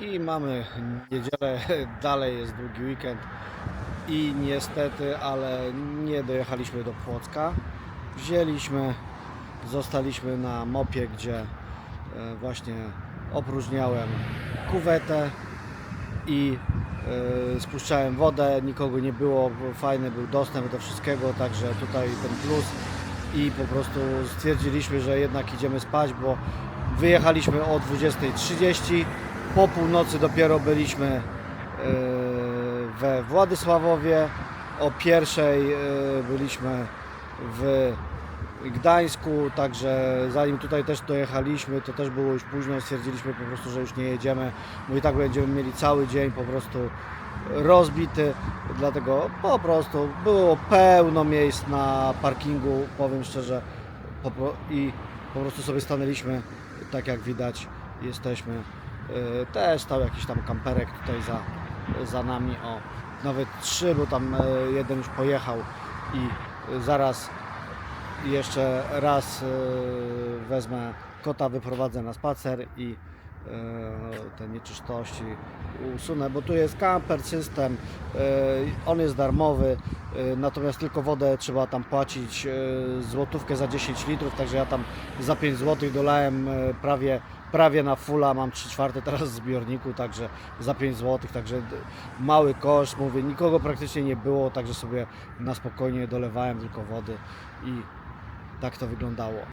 I mamy niedzielę, dalej jest długi weekend. I niestety, ale nie dojechaliśmy do Płocka. Wzięliśmy, zostaliśmy na mopie, gdzie e, właśnie opróżniałem kuwetę i e, spuszczałem wodę, nikogo nie było, fajny był dostęp do wszystkiego, także tutaj ten plus. I po prostu stwierdziliśmy, że jednak idziemy spać, bo wyjechaliśmy o 20.30, po północy dopiero byliśmy e, we Władysławowie, o pierwszej e, byliśmy w Gdańsku, także zanim tutaj też dojechaliśmy, to też było już późno, stwierdziliśmy po prostu, że już nie jedziemy, bo i tak będziemy mieli cały dzień po prostu rozbity, dlatego po prostu było pełno miejsc na parkingu, powiem szczerze, i po prostu sobie stanęliśmy, tak jak widać, jesteśmy, też stał jakiś tam kamperek tutaj za, za nami, o, nawet trzy, bo tam y, jeden już pojechał i y, zaraz jeszcze raz y, wezmę kota, wyprowadzę na spacer i y, te nieczystości usunę, bo tu jest camper system, y, on jest darmowy, y, natomiast tylko wodę trzeba tam płacić złotówkę za 10 litrów, także ja tam za 5 zł dolałem prawie, prawie na fulla, mam 3 czwarte teraz w zbiorniku, także za 5 zł, także mały koszt, mówię, nikogo praktycznie nie było, także sobie na spokojnie dolewałem tylko wody i tak to wyglądało.